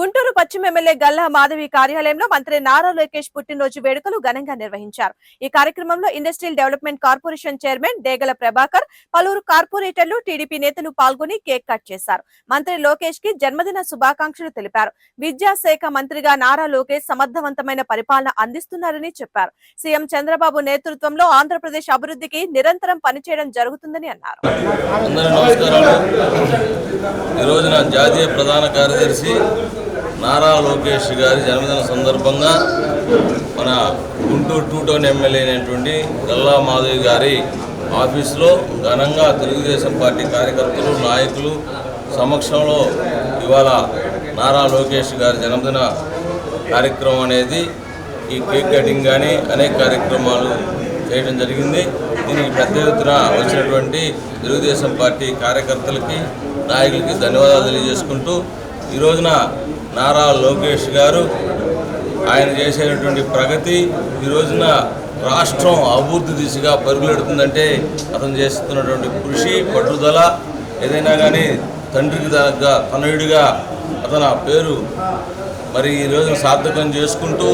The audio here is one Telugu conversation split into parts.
గుంటూరు ఎమ్మెల్యే గల్లా మాధవి కార్యాలయంలో మంత్రి నారా లోకేష్ పుట్టినరోజు వేడుకలు ఘనంగా నిర్వహించారు. ఈ కార్యక్రమంలో industrial development corporation chairman Degala Prabhakar పలువురు కార్పొరేటర్లు టీడీపీ నేతలు పాల్గొని కేక్ కట్ చేశారు. మంత్రి లోకేష్కి జన్మదిన శుభాకాంక్షలు తెలిపారు. విద్యాశాఖ మంత్రిగా నారా లోకేష్ సమర్థవంతమైన పరిపాలన అందిస్తున్నారని చెప్పారు. సీఎం చంద్రబాబు నేతృత్వంలో ఆంధ్రప్రదేశ్ అభివృద్ధికి నిరంతరం పనిచేయడం జరుగుతుందని అన్నారు. ఈ రోజున జాతీయ ప్రధాన కార్యదర్శి నారా లోకేష్ గారి జన్మదిన సందర్భంగా మన గుంటూరు టూ టౌన్ ఎమ్మెల్యే అయినటువంటి గల్లా మాధవి గారి ఆఫీసులో ఘనంగా తెలుగుదేశం పార్టీ కార్యకర్తలు నాయకులు సమక్షంలో ఇవాళ నారా లోకేష్ గారి జన్మదిన కార్యక్రమం అనేది ఈ కేక్ కటింగ్ కానీ అనేక కార్యక్రమాలు చేయడం జరిగింది. దీనికి పెద్ద ఎత్తున వచ్చినటువంటి తెలుగుదేశం పార్టీ కార్యకర్తలకి నాయకులకి ధన్యవాదాలు తెలియజేసుకుంటూ ఈ రోజున నారా లోకేష్ గారు ఆయన చేసేటటువంటి ప్రగతి ఈ రోజున రాష్ట్రం అభివృద్ధి దిశగా పరుగులెడుతుందంటే అతను చేస్తున్నటువంటి కృషి పట్టుదల ఏదైనా కానీ తండ్రికి తగ్గ తనయుడిగా అతను ఆ పేరు మరి ఈ రోజున సార్థకం చేసుకుంటూ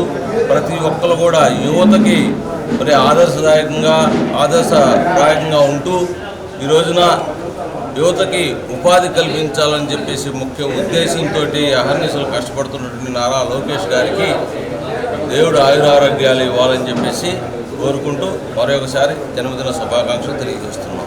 ప్రతి ఒక్కరు కూడా యువతకి మరి ఆదర్శదాయకంగా ఆదర్శదాయకంగా ఉంటూ ఈ రోజున యువతకి ఉపాధి కల్పించాలని చెప్పేసి ముఖ్య ఉద్దేశంతో అహర్నిశలు కష్టపడుతున్నటువంటి నారా లోకేష్ గారికి దేవుడు ఆయురారోగ్యాలు ఇవ్వాలని చెప్పేసి కోరుకుంటూ మరొకసారి జన్మదిన శుభాకాంక్షలు తెలియజేస్తున్నాం.